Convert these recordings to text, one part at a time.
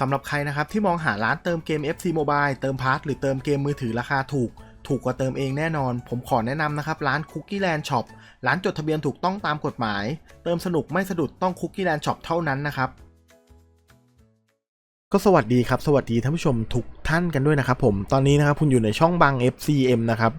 สำหรับใครนะครับที่มองหาร้านเติมเกม FC Mobile เติมพาร์ทหรือเติมเกมมือถือราคาถูก ถูกกว่าเติมเองแน่นอน ผมขอแนะนำนะครับ ร้าน Cookie Land Shop ร้านจดทะเบียนถูกต้องตามกฎหมาย เติมสนุกไม่สะดุดต้อง Cookie Land Shop เท่านั้นนะครับ ก็สวัสดีครับ สวัสดีท่านผู้ชมทุกท่านกันด้วยนะครับผมตอนนี้นะครับคุณอยู่ในช่องบัง FCM นะครับ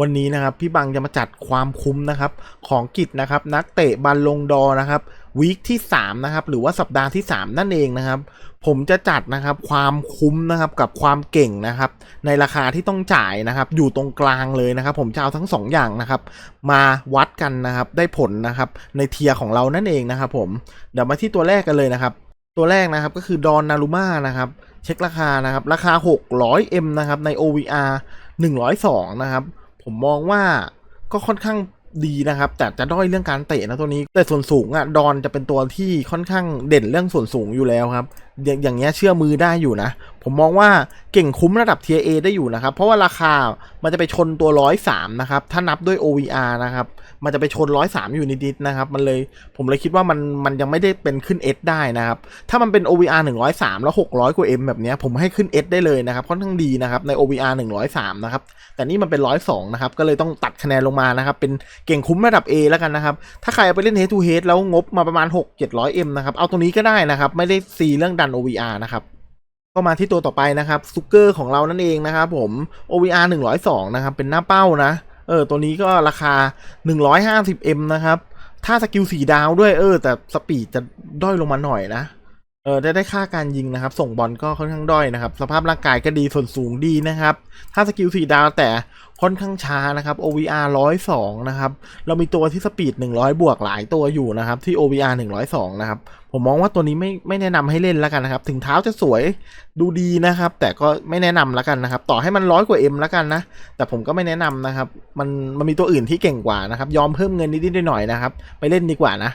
วันนี้นะครับพี่บังจะมาจัดความคุ้มนะครับของกิจนะครับนักเตะบัลลงดอนะครับ วีคที่ 3 นะครับ หรือว่าสัปดาห์ที่ 3 นั่นเองนะครับ ผมจะจัดนะครับความคุ้มนะครับกับความเก่งนะครับ ในราคาที่ต้องจ่ายนะครับ อยู่ตรงกลางเลยนะครับ ผมจะเอาทั้ง 2 อย่างนะครับ มาวัดกันนะครับ ได้ผลนะครับ ในเทียร์ของเรานั่นเองนะครับผมเดี๋ยวมาที่ตัวแรกกันเลยนะครับ ตัวแรกนะครับก็คือดอนนารุมานะครับ เช็คราคานะครับ ราคา 600M นะครับใน OVR 102 นะครับ ผมมองว่าก็ค่อนข้าง ดีนะครับ แต่จะด้อยเรื่องการเตะนะตัวนี้ แต่ส่วนสูงอะ่ะดอนจะเป็นตัวที่ค่อนข้างเด่นเรื่องส่วนสูงอยู่แล้วครับ อย่างอย่างเงี้ยเชื่อมือได้อยู่นะ ผมมองว่าเก่งคุ้มระดับ t เ a ได้อยู่นะครับ เพราะว่าราคามันจะไปชนตัว103นะครับ ถ้านับด้วย OVR นะครับ มันจะไปชน103อยู่นิดๆนะครับ มันเลยผมเลยคิดว่ามันมันยังไม่ได้เป็นขึ้น S ได้นะครับ ถ้ามันเป็น OVR 103 แล้ว 600 กว่า M แบบเนี้ยผมให้ขึ้น S ได้เลยนะครับค่อนข้างดีนะครับใน OVR 103 นะครับ แต่นี่มันเป็น 102 นะครับ ก็เลยต้องตัดคะแนนลงมานะครับ เป็นเก่งคุ้มระดับ A แล้วกันนะครับ ถ้าใครเอาไปเล่น Head to Head แล้วงบมาประมาณ 6 700 M นะครับ เอาตรงนี้ก็ได้นะครับ ไม่ได้ซีเรื่องดัน OVR นะครับก็มาที่ตัวต่อไปนะครับซุกเกอร์ของเรานั่นเองนะครับผม OVR 102นะครับเป็นหน้าเป้านะเออตัวนี้ก็ราคา 150M นะครับ ถ้าสกิลสี่ดาวด้วยเออ แต่สปีดจะด้อยลงมาหน่อยนะ เออได้ได้ค่าการยิงนะครับ ส่งบอลก็ค่อนข้างด้อยนะครับ สภาพร่างกายก็ดีส่วนสูงดีนะครับ ถ้าสกิลสี่ดาวแต่ค่อนข้างช้านะครับ OVR 102 นะครับ เรามีตัวที่สปีด 100 บวกหลายตัวอยู่นะครับ ที่ OVR 102 นะครับ ผมมองว่าตัวนี้ไม่ไม่แนะนำให้เล่นแล้วกันนะครับ ถึงเท้าจะสวยดูดีนะครับ แต่ก็ไม่แนะนำแล้วกันนะครับ ต่อให้มันร้อยกว่า M แล้วกันนะ แต่ผมก็ไม่แนะนำนะครับ มันมันมีตัวอื่นที่เก่งกว่านะครับ ยอมเพิ่มเงินนิดๆหน่อยๆนะครับ ไปเล่นดีกว่านะ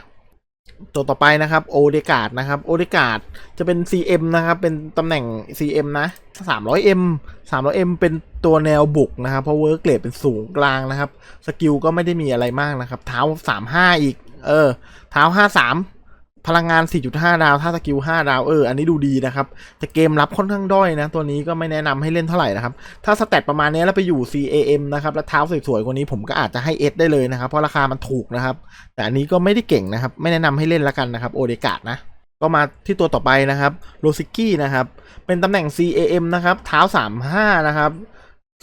ตัวต่อไปนะครับโอเดกาดนะครับโอเดกาดจะเป็น CM นะครับเป็นตำแหน่ง CM นะ 300M 300M เป็นตัวแนวบุกนะครับ เพราะเวิร์กเกรดเป็นสูงกลางนะครับ สกิลก็ไม่ได้มีอะไรมากนะครับ เท้า 35 อีก เออ เท้า 53 พลังงาน 4.5 ดาว ถ้าสกิล 5 ดาว เออ อันนี้ดูดีนะครับ แต่เกมรับค่อนข้างด้อยนะ ตัวนี้ก็ไม่แนะนำให้เล่นเท่าไหร่นะครับ ถ้าสแตทประมาณนี้แล้วไปอยู่ CAM นะครับ แล้วเท้าสวยๆกว่านี้ผมก็อาจจะให้ S ได้เลยนะครับ เพราะราคามันถูกนะครับ แต่อันนี้ก็ไม่ได้เก่งนะครับ ไม่แนะนำให้เล่นละกันนะครับ โอเดกาดนะ ก็มาที่ตัวต่อไปนะครับ โรซิกี้นะครับ เป็นตำแหน่ง CAM นะครับ เท้า 35 นะครับ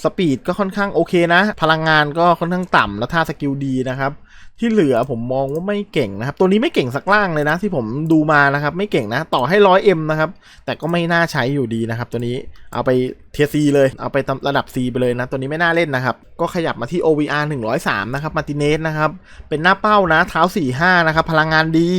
สปีดก็ค่อนข้างโอเคนะ พลังงานก็ค่อนข้างต่ำแล้วท่าสกิลดีนะครับที่เหลือผมมองว่าไม่เก่งนะครับ ตัวนี้ไม่เก่งสักล่างเลยนะ ที่ผมดูมานะครับ ไม่เก่งนะ ต่อให้ร้อยเอ็มนะครับ แต่ก็ไม่น่าใช้อยู่ดีนะครับ ตัวนี้เอาไปเทียซีเลยเอาไปตำระดับ C ไปเลยนะ ตัวนี้ไม่น่าเล่นนะครับ ก็ขยับมาที่ OVR 103 นะครับมาติเนสนะครับ เป็นหน้าเป้านะ เท้า 45 นะครับ พลังงานดี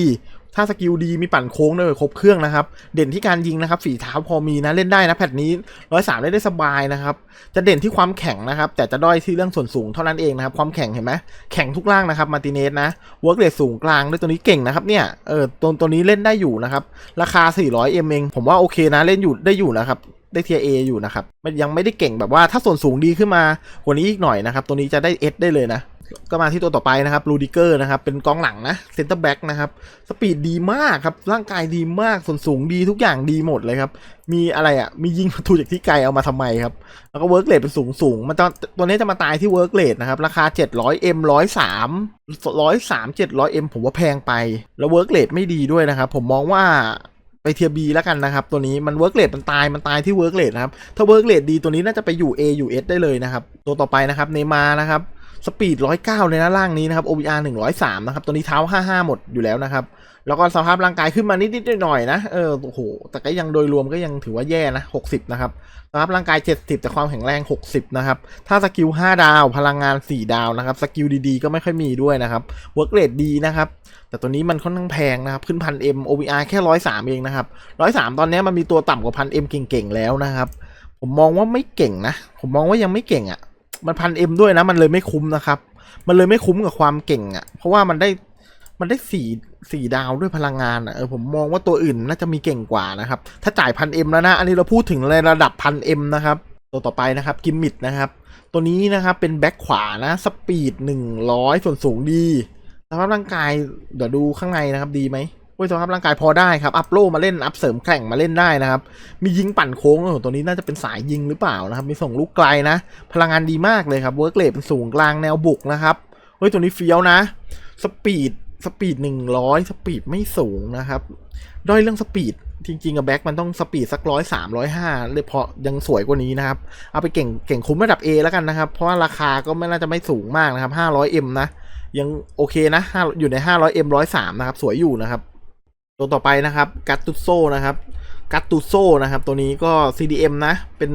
ถ้าสกิลดีมีปั่นโค้งด้วยครบเครื่องนะครับ เด่นที่การยิงนะครับฝีเท้าพอมีนะเล่นได้นะแพทนี้ร้อยสามได้ได้สบายนะครับ จะเด่นที่ความแข็งนะครับ แต่จะด้อยที่เรื่องส่วนสูงเท่านั้นเองนะครับความแข็งเห็นไหมแข็งทุกล่างนะครับมาติเนสนะเวิร์กเรทสูงกลางด้วยตัวนี้เก่งนะครับเนี่ยเออตัวตัวนี้เล่นได้อยู่นะครับราคา 400เอ็มเองผมว่าโอเคนะเล่นอยู่ได้อยู่นะครับ ได้เทียเออยู่นะครับมันยังไม่ได้เก่งแบบว่าถ้าส่วนสูงดีขึ้นมากว่านี้อีกหน่อยนะครับ ตัวนี้จะได้เอสได้เลยนะ ก็มาที่ตัวต่อไปนะครับลูดิเกอร์นะครับ เป็นกองหลังนะเซนเตอร์แบ็กนะครับ สปีดดีมากครับ ร่างกายดีมากส่วนสูงดีทุกอย่างดีหมดเลยครับ มีอะไรอะ มียิงประตูจากที่ไกลเอามาทำไมครับ แล้วก็เวิร์กเลทเป็นสูงสูงมันตัวนี้จะมาตายที่เวิร์กเลทนะครับ ราคา 700M 103 103 700M ผมว่าแพงไป แล้วเวิร์กเลทไม่ดีด้วยนะครับผมมองว่า ไปเทียบีแล้วกันนะครับ ตัวนี้มันเวิร์กเลดมันตายมันตายที่เวิร์กเลดนะครับ ถ้าเวิร์กเลดดีตัวนี้น่าจะไปอยู่ A อยู่ S ได้เลยนะครับ ตัวต่อไปนะครับเนมานะครับ สปีด 109 เลยนะล่างนี้นะครับ OBR 103 นะครับ ตัวนี้เท้า 55 หมดอยู่แล้วนะครับ แล้วก็สภาพร่างกายขึ้นมานิดๆหน่อยๆนะ เออ โอ้โห แต่ก็ยังโดยรวมก็ยังถือว่าแย่นะ 60 นะครับ สภาพร่างกาย 70 แต่ความแข็งแรง 60 นะครับ ถ้าสกิล 5 ดาว พลังงาน 4 ดาวนะครับ สกิลดีๆ ก็ไม่ค่อยมีด้วยนะครับ เวิร์กเรทดีนะครับ แต่ตัวนี้มันค่อนข้างแพงนะครับ ขึ้นพัน M OBR แค่ 103 เองนะครับ 103 ตอนนี้มันมีตัวต่ำกว่าพัน M เก่งๆ แล้วนะครับ ผมมองว่าไม่เก่งนะ ผมมองว่ายังไม่เก่งอะ่ะ มันพัน M ด้วยนะ มันเลยไม่คุ้มนะครับ มันเลยไม่คุ้มกับความเก่งอะ่ะ เพราะว่ามันได้มันได้สี่สี่ดาวด้วยพลังงานอะ่ะเออผมมองว่าตัวอื่นน่าจะมีเก่งกว่านะครับ ถ้าจ่ายพันเอ็มแล้วนะ อันนี้เราพูดถึงในระดับพันเอ็มนะครับ ตัวต่อไปนะครับกิมมิดนะครับ ตัวนี้นะครับเป็นแบ็คขวานะสปีดหนึ่งร้อยส่วนสูงดีสภาพร่างกายเดี๋ยวดูข้างในนะครับดีไหม โอ้ยสภาพร่างกายพอได้ครับ อัพโลมาเล่น อัพเสริมแข่งมาเล่นได้นะครับ มียิงปั่นโค้งโอ้โหตัวนี้น่าจะเป็นสายยิงหรือเปล่านะครับ มีส่งลูกไกลนะ พลังงานดีมากเลยครับ เวิร์กเลทเป็นสูงกลางแนวบุกนะครับ เฮ้ยตัวนี้เฟี้ยวนะ สปีด สปีดหนึ่งร้อยสปีดไม่สูงนะครับ ด้อยเรื่องสปีด จริงๆอะแบ็คมันต้องสปีดสักร้อยสามร้อยห้าเลยพอยังสวยกว่านี้นะครับ เอาไปเก่งเก่งคุ้มระดับ A แล้วกันนะครับ เพราะว่าราคาก็ไม่น่าจะไม่สูงมากนะครับ 500M นะ ยังโอเคนะ5อยู่ใน 500M 103นะครับ สวยอยู่นะครับ ตัวต่อไปนะครับกัตตุโซนะครับกัตตุโซนะครับ ตัวนี้ก็ CDM นะ เป็น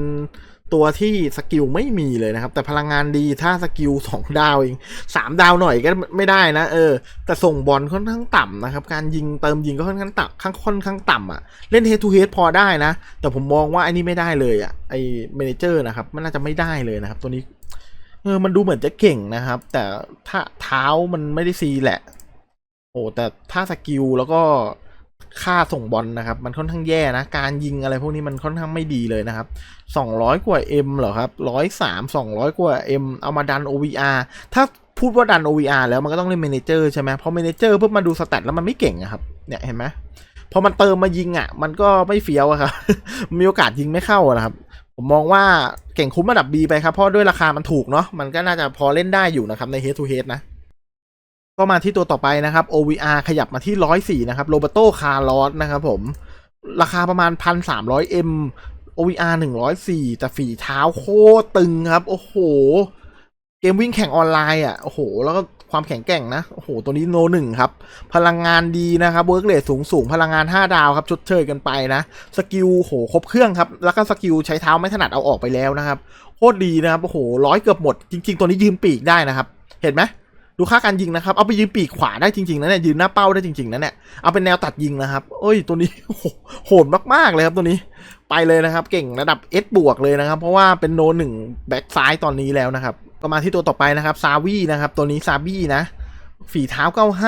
ตัวที่สกิลไม่มีเลยนะครับ แต่พลังงานดีถ้าสกิล2ดาวเอง3ดาวหน่อยก็ไม่ได้นะ เออ แต่ส่งบอลค่อนข้างต่ำนะครับ การยิงเติมยิงก็ค่อนข้างต่ำข้างค่อนข้างต่ำอะ่ะ เล่น head to h e a พอได้นะ แต่ผมมองว่าอ้นี่ไม่ได้เลยอะ่ะไอ้เมนเจอร์นะครับ มันน่าจะไม่ได้เลยนะครับ ตัวนี้เออมันดูเหมือนจะเก่งนะครับ แต่ถ้าเท้ามันไม่ได้ซีแหละ โอ้แต่ถ้าสกิลแล้วก็ ค่าส่งบอลนะครับ มันค่อนข้างแย่นะ การยิงอะไรพวกนี้มันค่อนข้างไม่ดีเลยนะครับ 200 กว่า M เหรอครับ103 200 กว่า M เอามาดัน OVR ถ้าพูดว่าดัน OVR แล้วมันก็ต้องเล่นเมนเจอร์ใช่ไหมพอเมนเจอร์เพิ่มมาดูสแตทแล้วมันไม่เก่งอะครับ เนี่ยเห็นไหมพอมันเติมมายิงอะ มันก็ไม่เฟี้ยวอะครับ มีโอกาสยิงไม่เข้านะครับ ผมมองว่าเก่งคุ้มระดับ B ไปครับ เพราะด้วยราคามันถูกเนาะ มันก็น่าจะพอเล่นได้อยู่นะครับใน head to head นะ ก็มาที่ตัวต่อไปนะครับ OVR ขยับมาที่ 104 นะครับโรเบโตคาร์ลอสนะครับผม ราคาประมาณ 1,300M OVR 104 แต่ฝีเท้าโคตรตึงครับ โอ้โห เกมวิ่งแข่งออนไลน์อะ โอ้โห แล้วก็ความแข็งแกร่งนะ โอ้โห ตัวนี้โนหนึ่งครับ พลังงานดีนะครับ เวิร์กเรทสูงสูง พลังงาน 5 ดาวครับ ชดเชยกันไปนะ สกิลโห ครบเครื่องครับ แล้วก็สกิลใช้เท้าไม่ถนัดเอาออกไปแล้วนะครับ โคตรดีนะครับ โอ้โห ร้อยเกือบหมด จริง ๆ ตัวนี้ยืมปีกได้นะครับ เห็นไหม ดูค่าการยิงนะครับ เอาไปยืนปีกขวาได้จริงๆนะเนี่ยยืนหน้าเป้าได้จริงๆนะเนี่ยเอาเป็นแนวตัดยิงนะครับเอ้ยตัวนี้โหดมากๆเลยครับตัวนี้ไปเลยนะครับ เก่งระดับ S บวกเลยนะครับ เพราะว่าเป็นโนหนึ่งแบ็กซ้ายตอนนี้แล้วนะครับก็มาที่ตัวต่อไปนะครับซาวีนะครับตัวนี้ซาบี้นะ ฝีเท้า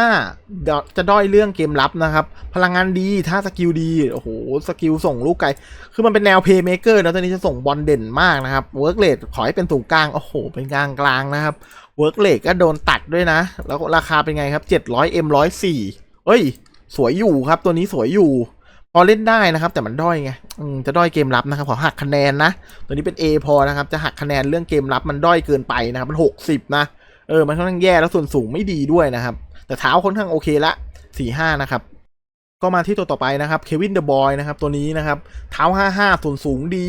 95เดี๋ยวจะด้อยเรื่องเกมรับนะครับ พลังงานดีถ้าสกิลดี โอ้โห สกิลส่งลูกไกล คือมันเป็นแนวเพย์เมเกอร์นะตัวนี้จะส่งบอลเด่นมากนะครับ เวิร์กเลทขอให้เป็นสูงกลาง โอ้โห เป็นกลางกลางนะครับ เวิร์กเลทก็โดนตัดด้วยนะ แล้วราคาเป็นไงครับ 700M 104 เอ้ย สวยอยู่ครับ ตัวนี้สวยอยู่ พอเล่นได้นะครับ แต่มันด้อยไงจะด้อยเกมรับนะครับ ขอหักคะแนนนะ ตัวนี้เป็น A พอนะครับ จะหักคะแนนเรื่องเกมรับมันด้อยเกินไปนะครับ มัน 60 นะ เออมันค่อนข้างแย่แล้วส่วนสูงไม่ดีด้วยนะครับ แต่เท้าค่อนข้างโอเคละสี่ห้านะครับก็มาที่ตัวต่อไปนะครับเควินเดอะบอยนะครับตัวนี้นะครับเท้าห้าห้าส่วนสูงดี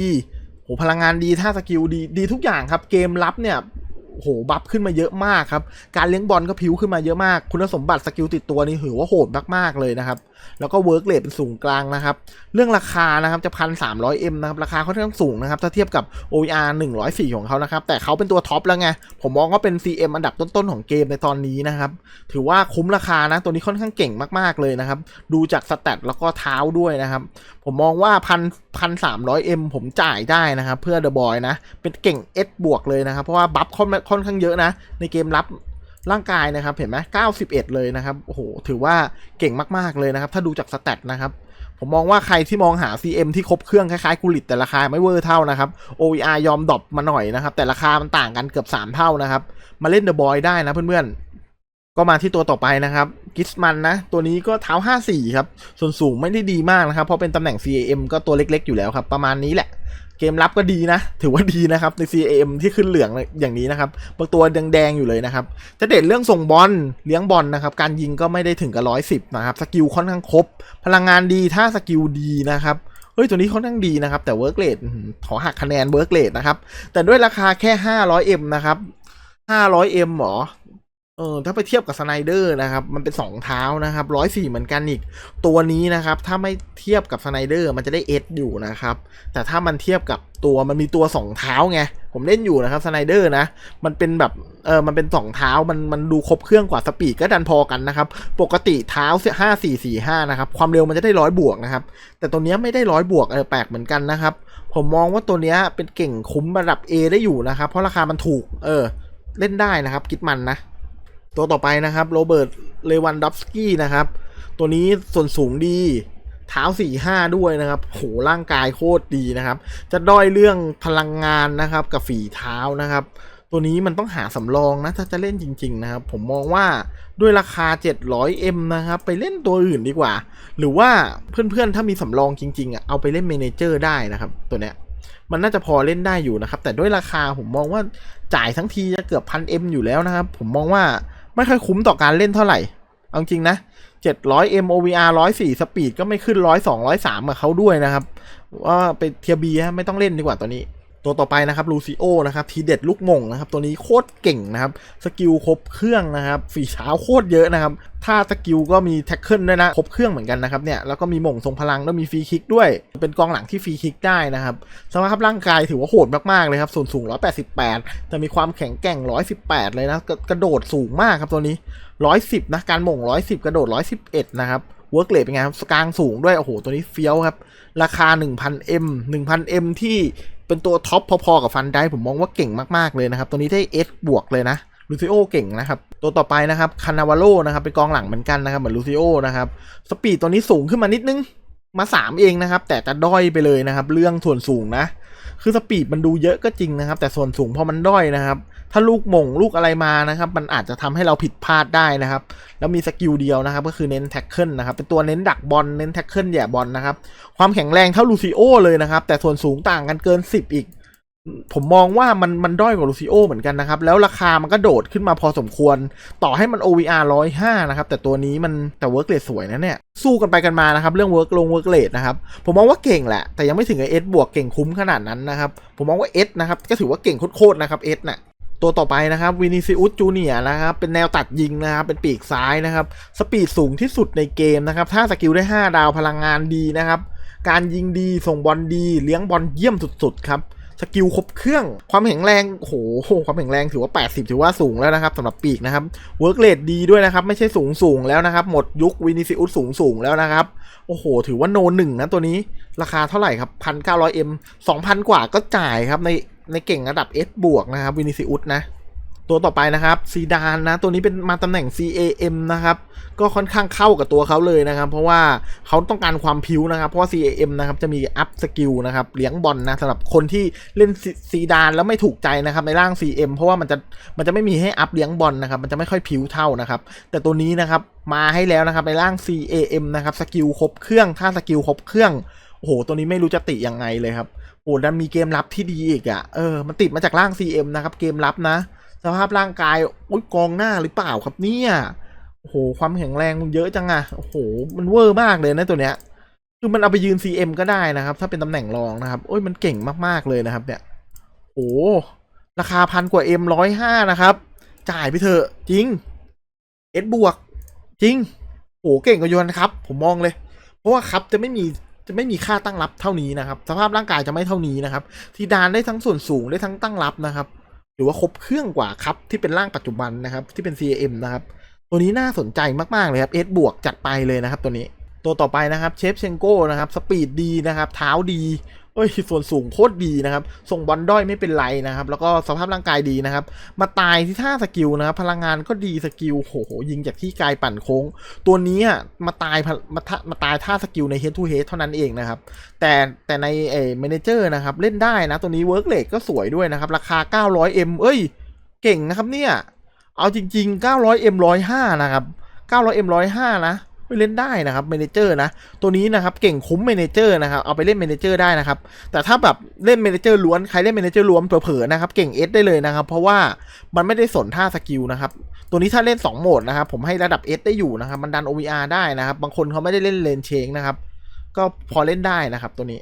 โหพลังงานดีท่าสกิลดีดีทุกอย่างครับ เกมรับเนี่ยโหบัฟขึ้นมาเยอะมากครับ การเลี้ยงบอลก็พิ้วขึ้นมาเยอะมาก คุณสมบัติสกิลติดตัวนี่ถือว่าโหดมากๆเลยนะครับ แล้วก็เวิร์กเลทเป็นสูงกลางนะครับ เรื่องราคานะครับจะพันสามร้อยเอ็มนะครับ ราคาค่อนข้างสูงนะครับ ถ้าเทียบกับ OER 104 ของเขานะครับ แต่เขาเป็นตัวท็อปแล้วไง ผมมองว่าเป็น CM อันดับต้นๆของเกมในตอนนี้นะครับ ถือว่าคุ้มราคานะ ตัวนี้ค่อนข้างเก่งมากๆเลยนะครับ ดูจากสแตทแล้วก็เท้าด้วยนะครับ ผมมองว่าพันพันสามร้อยเอ็มผมจ่ายได้นะครับ เพื่อเดอะบอยนะ เป็นเก่ง S บวกเลยนะครับ เพราะว่าบัฟค่อนค่อนข้างเยอะนะ ในเกมรับ ร่างกายนะครับเห็นไหม91 เลยนะครับโอ้โหถือว่าเก่งมากๆเลยนะครับ ถ้าดูจากสแตทนะครับผมมองว่าใครที่มองหา CM ที่ครบเครื่องคล้ายๆกูลิตแต่ราคาไม่เวอร์เท่านะครับ OER ยอมดรอปมาหน่อยนะครับ แต่ราคามันต่างกันเกือบ 3 เท่านะครับ มาเล่นเดอะบอยได้นะเพื่อนๆ ก็มาที่ตัวต่อไปนะครับกิสมันนะ ตัวนี้ก็เท้า 54 ครับ ส่วนสูงไม่ได้ดีมากนะครับ เพราะเป็นตำแหน่ง CAM ก็ตัวเล็กๆอยู่แล้วครับ ประมาณนี้แหละ เกมรับก็ดีนะ ถือว่าดีนะครับใน CAM ที่ขึ้นเหลืองอย่างนี้นะครับบางตัวแดงๆอยู่เลยนะครับจะเด่นเรื่องส่งบอลเลี้ยงบอลนะครับการยิงก็ไม่ได้ถึงกับร้อยสิบนะครับสกิลค่อนข้างครบ พลังงานดีถ้าสกิลดีนะครับเฮ้ยตัวนี้ค่อนข้างดีนะครับแต่เวิร์กเลทขอหักคะแนนเวิร์กเลทนะครับแต่ด้วยราคาแค่ 500M นะครับ 500M หรอ ออถ้าไปเทียบกับสไนเดอร์นะครับ มันเป็น 2 เท้านะครับ104เหมือนกันอีก ตัวนี้นะครับ ถ้าไม่เทียบกับสไนเดอร์มันจะได้ S อยู่นะครับ แต่ถ้ามันเทียบกับตัวมันมีตัว 2 เท้าไง ผมเล่นอยู่นะครับสไนเดอร์นะ มันเป็นแบบ เออมันเป็น 2 เท้า มัน มันดูครบเครื่องกว่าสปีดก็ดันพอกันนะครับ ปกติเท้าห้าสี่สี่ห้านะครับ ความเร็วมันจะได้ร้อยบวกนะครับ แต่ตัวนี้ไม่ได้ร้อยบวกเออแปลกเหมือนกันนะครับ ผมมองว่าตัวนี้เป็นเก่งคุ้มระดับ A ได้อยู่นะครับ เพราะราคามันถูก เออ เล่นได้นะครับกิดมันนะ ตัวต่อไปนะครับโรเบิร์ตเลวันดอฟสกี้นะครับ ตัวนี้ส่วนสูงดีเท้าสี่ห้าด้วยนะครับ โหร่างกายโคตรดีนะครับ จะด้อยเรื่องพลังงานนะครับกับฝีเท้านะครับ ตัวนี้มันต้องหาสำรองนะถ้าจะเล่นจริง ๆ นะครับ ผมมองว่าด้วยราคา 700M นะครับ ไปเล่นตัวอื่นดีกว่า หรือว่าเพื่อนๆ ถ้ามีสำรองจริงๆอะเอาไปเล่นเมนเจอร์ได้นะครับ ตัวเนี้ยมันน่าจะพอเล่นได้อยู่นะครับ แต่ด้วยราคาผมมองว่าจ่ายทั้งทีจะเกือบพันเอ็มอยู่แล้วนะครับ ผมมองว่า ไม่ค่อยคุ้มต่อการเล่นเท่าไหร่ เอาจริงนะ 700 M OVR 104 สปีดก็ไม่ขึ้น 100 200 3กับเขาด้วยนะครับ ว่าไปเทียบีไม่ต้องเล่นดีกว่าตัวนี้ ตัวต่อไปนะครับลูซิโอนะครับทีเด็ดลูกมงนะครับตัวนี้โคตรเก่งนะครับสกิลครบเครื่องนะครับฝีเท้าโคตรเยอะนะครับถ้าสกิลก็มีแท็กเกิลด้วยนะครบเครื่องเหมือนกันนะครับเนี่ยแล้วก็มีหม่งทรงพลังแล้วมีฟรีคิกด้วย เป็นกองหลังที่ฟรีคิกได้นะครับสภาพร่างกายถือว่าโหดมากๆเลยครับส่วนสูง 188 แต่มีความแข็งแกร่ง 118 เลยนะกระกระโดดสูงมากครับตัวนี้ 110 นะการหม่ง 110 กระโดด 111 นะครับเวิร์กเลทเป็นไงครับกลางสูงด้วย โอ้โห ตัวนี้เฟี้ยวครับ ราคา 1,000M 1,000M ที่ เป็นตัวท็อปพอๆกับฟันได้ผมมองว่าเก่งมากๆเลยนะครับ ตัวนี้ได้ S บวกเลยนะลูซิโอเก่งนะครับ ตัวต่อไปนะครับคานาวาโลนะครับเป็นกองหลังเหมือนกันนะครับเหมือนลูซิโอนะครับสปีดตัวนี้สูงขึ้นมานิดนึงมา 3 เองนะครับ แต่จะด้อยไปเลยนะครับ เรื่องส่วนสูงนะ คือสปีดมันดูเยอะก็จริงนะครับ แต่ส่วนสูงพอมันด้อยนะครับ ถ้าลูกหม่งลูกอะไรมานะครับ มันอาจจะทำให้เราผิดพลาดได้นะครับ แล้วมีสกิลเดียวนะครับ ก็คือเน้นแท็กเกิลนะครับ เป็นตัวเน้นดักบอลเน้นแท็กเกิลแย่บอลนะครับ ความแข็งแรงเท่าลูซิโอเลยนะครับ แต่ส่วนสูงต่างกันเกิน 10 อีก ผมมองว่ามันมันด้อยกว่าลูซิโอเหมือนกันนะครับ แล้วราคามันก็โดดขึ้นมาพอสมควร ต่อให้มัน OVR 105 นะครับ แต่ตัวนี้มันแต่เวิร์กเลทสวยนะเนี่ย สู้กันไปกันมานะครับ เรื่องเวิร์กลงเวิร์กเลทนะครับ ผมมองว่าเก่งแหละ แต่ยังไม่ถึงกับเอสบวกเก่งคุ้มขนาดนั้นนะครับ ผมมองว่าเอสนะครับ ก็ถือว่าเก่งโคตรๆนะครับเอสน่ะ ตัวต่อไปนะครับวินิซิอุสจูเนียนะครับเป็นแนวตัดยิงนะครับเป็นปีกซ้ายนะครับ สปีดสูงที่สุดในเกมนะครับ ถ้าสกิลได้ 5 ดาวพลังงานดีนะครับ การยิงดีส่งบอลดีเลี้ยงบอลเยี่ยมสุดๆครับสกิลครบเครื่องความแข็งแรงโอ้โหความแข็งแรงถือว่า 80 ถือว่าสูงแล้วนะครับสำหรับปีกนะครับเวิร์กเรทดีด้วยนะครับ ไม่ใช่สูงสูงแล้วนะครับ หมดยุควินิซิอุสสูงสูงแล้วนะครับ โอ้โห ถือว่าโนหนึ่งนะตัวนี้ราคาเท่าไหร่ครับพันเก้าร้อยเอ็มสองพันกว่าก็จ่ายครับใน ในเก่งระดับ S บวกนะครับวินิซิอุสนะตัวต่อไปนะครับซีดานนะ ตัวนี้เป็นมาตำแหน่ง CAM นะครับ ก็ค่อนข้างเข้ากับตัวเขาเลยนะครับ เพราะว่าเขาต้องการความพิวนะครับ เพราะว่า CAM นะครับจะมีอัพสกิลนะครับเลี้ยงบอลนะสำหรับคนที่เล่นซีดานแล้วไม่ถูกใจนะครับในร่าง CM เพราะว่ามันจะมันจะไม่มีให้อัพเลี้ยงบอลนะครับ มันจะไม่ค่อยพิวเท่านะครับ แต่ตัวนี้นะครับมาให้แล้วนะครับในร่าง CAM นะครับสกิลครบเครื่องถ้าสกิลครบเครื่องโอ้โหตัวนี้ไม่รู้จะติยังไงเลยครับ อ้ดันมีเกมรับที่ดีอีกอะ่ะ เออ มันติดมาจากร่าง CM นะครับ เกมรับนะ สภาพร่างกายอุ้ยกองหน้าหรือเปล่าครับเนี่ย โอ้โห ความแข็งแรงมันเยอะจังอะโอ้โห มันเวอร์มากเลยนะตัวเนี้ย คือมันเอาไปยืน CM ก็ได้นะครับ ถ้าเป็นตำแหน่งรองนะครับ โอ้ย มันเก่งมากๆเลยนะครับ เนี่ย โอ้ราคาพันกว่า M ร้อยห้านะครับ จ่ายไปเถอะจริง S บวกจริง โอ้เก่งกว่าโยนครับ ผมมองเลย เพราะว่าครับจะไม่มี จะไม่มีค่าตั้งรับเท่านี้นะครับ สภาพร่างกายจะไม่เท่านี้นะครับ ทีดานได้ทั้งส่วนสูงได้ทั้งตั้งรับนะครับ หรือว่าครบเครื่องกว่าครับที่เป็นร่างปัจจุบันนะครับ ที่เป็น CAM นะครับ ตัวนี้น่าสนใจมากๆเลยครับ S บวกจัดไปเลยนะครับ ตัวนี้ ตัวต่อไปนะครับเชฟเชงโก้นะครับสปีดดีนะครับ เท้าดี เอ้ยส่วนสูงโคตรดีนะครับ ส่งบอลด้อยไม่เป็นไรนะครับ แล้วก็สภาพร่างกายดีนะครับ มาตายที่ท่าสกิลนะครับ พลังงานก็ดีสกิลโหยิงจากที่ไกลปั่นโค้ง ตัวนี้อะมาตายมาท่ามาตายท่าสกิลใน head to head เท่านั้นเองนะครับ แต่แต่ในเอเมนเจอร์นะครับ เล่นได้นะ ตัวนี้เวิร์กเลทก็สวยด้วยนะครับ ราคา 900M เอ้ย เก่งนะครับเนี่ย เอาจริง ๆ 900M 105 นะครับ 900M 105 นะ ไม่เล่นได้นะครับเมนเจอร์นะตัวนี้นะครับเก่งคุ้มเมนเจอร์นะครับเอาไปเล่นเมนเจอร์ได้นะครับแต่ถ้าแบบเล่นเมนเจอร์ล้วนใครเล่นเมนเจอร์ล้วนเผลอๆนะครับเก่ง S ได้เลยนะครับเพราะว่ามันไม่ได้สนท่าสกิลนะครับตัวนี้ถ้าเล่น 2 โหมดนะครับผมให้ระดับ S ได้อยู่นะครับมันดัน OVR ได้นะครับบางคนเขาไม่ได้เล่นเลนเชงนะครับก็พอเล่นได้นะครับตัวนี้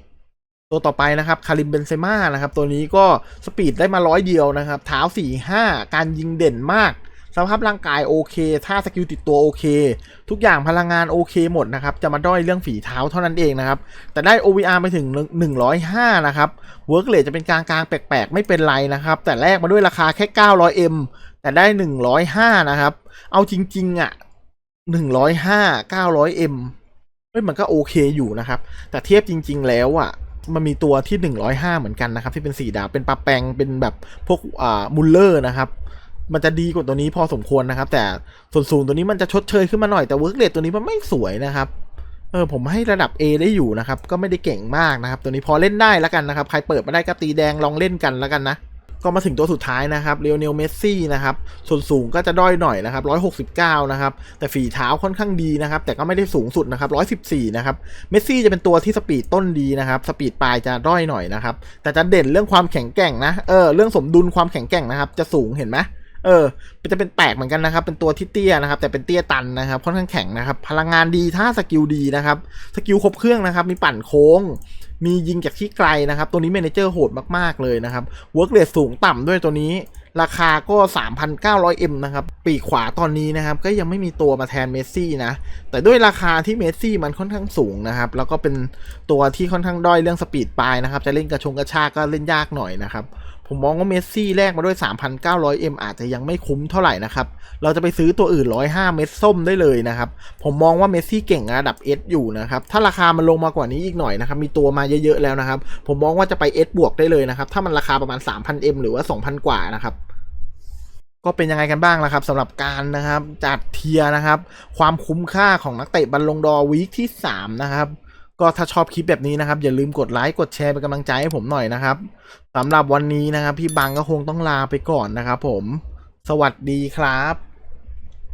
ตัวต่อไปนะครับคาริมเบนเซม่านะครับตัวนี้ก็สปีดได้มาร้อยเดียวนะครับเท้า4 5 การยิงเด่นมาก สภาพร่างกายโอเคถ้าสกิลติดตัวโอเค ทุกอย่างพลังงานโอเคหมดนะครับ จะมาด้อยเรื่องฝีเท้าเท่านั้นเองนะครับ แต่ได้ OVR ไปถึง 105 นะครับเวิร์กเลจะเป็นกลางกลางๆ แปลกๆ ไม่เป็นไรนะครับ แต่แลกมาด้วยราคาแค่ 900M แต่ได้ 105 นะครับ เอาจริงๆอะ 105 900M เฮ้ยมันก็โอเคอยู่นะครับ แต่เทียบจริง ๆ แล้วอะมันมีตัวที่ 105 เหมือนกันนะครับ ที่เป็นสีดาวเป็นปลาแปงเป็นแบบพวกอ่ามุลเลอร์นะครับ มันจะดีกว่าตัวนี้พอสมควรนะครับ แต่ส่วนสูงตัวนี้มันจะชดเชยขึ้นมาหน่อยแต่เวิร์กเรทตัวนี้มันไม่สวยนะครับเออผมให้ระดับ A ได้อยู่นะครับ ก็ไม่ได้เก่งมากนะครับ ตัวนี้พอเล่นได้แล้วกันนะครับ ใครเปิดมาได้ก็ตีแดงลองเล่นกันแล้วกันนะ ก็มาถึงตัวสุดท้ายนะครับเรียวเนลเมสซี่นะครับ ส่วนสูงก็จะด้อยหน่อยนะครับ 169 นะครับ แต่ฝีเท้าค่อนข้างดีนะครับ แต่ก็ไม่ได้สูงสุดนะครับ 114 นะครับ เมสซี่จะเป็นตัวที่สปีดต้นดีนะครับ สปีดปลายจะด้อยหน่อยนะครับ แต่จะเด่นเรื่องความแข็งแกร่งนะ เออ เรื่องสมดุลความแข็งแกร่งนะครับ จะสูงเห็นไหม เออจะเป็นแปลกเหมือนกันนะครับ เป็นตัวที่เตี้ยนะครับ แต่เป็นเตี้ยตันนะครับค่อนข้างแข็งนะครับ พลังงานดีถ้าสกิลดีนะครับ สกิลครบเครื่องนะครับ มีปั่นโค้ง มียิงจากที่ไกลนะครับ ตัวนี้เมเนเจอร์โหดมากๆเลยนะครับเวิร์กเรทสูงต่ำด้วยตัวนี้ ราคาก็ 3,900M นะครับ ปีกขวาตอนนี้นะครับ ก็ยังไม่มีตัวมาแทนเมสซี่นะ แต่ด้วยราคาที่เมสซี่มันค่อนข้างสูงนะครับ แล้วก็เป็นตัวที่ค่อนข้างด้อยเรื่องสปีดปลายนะครับ จะเล่นกระชงกระชากก็เล่นยากหน่อยนะครับ ผมมองว่าเมสซี่แลกมาด้วย 3,900M อาจจะยังไม่คุ้มเท่าไหร่นะครับ เราจะไปซื้อตัวอื่น 105 เม็ดส้มได้เลยนะครับ ผมมองว่าเมสซี่เก่งระดับ S อยู่นะครับ ถ้าราคามันลงมากว่านี้อีกหน่อยนะครับ มีตัวมาเยอะๆแล้วนะครับ ผมมองว่าจะไป S บวกได้เลยนะครับ ถ้ามันราคาประมาณ 3,000M หรือว่า 2,000 กว่านะครับก็เป็นยังไงกันบ้างล่ะครับสำหรับการนะครับจัดเทียนะครับ ความคุ้มค่าของนักเตะบัลลงดอร์วีคที่ 3 นะครับ ก็ถ้าชอบคลิปแบบนี้นะครับ อย่าลืมกดไลค์กดแชร์เป็นกำลังใจให้ผมหน่อยนะครับสำหรับวันนี้นะครับ พี่บังก็คงต้องลาไปก่อนนะครับผม สวัสดีครับ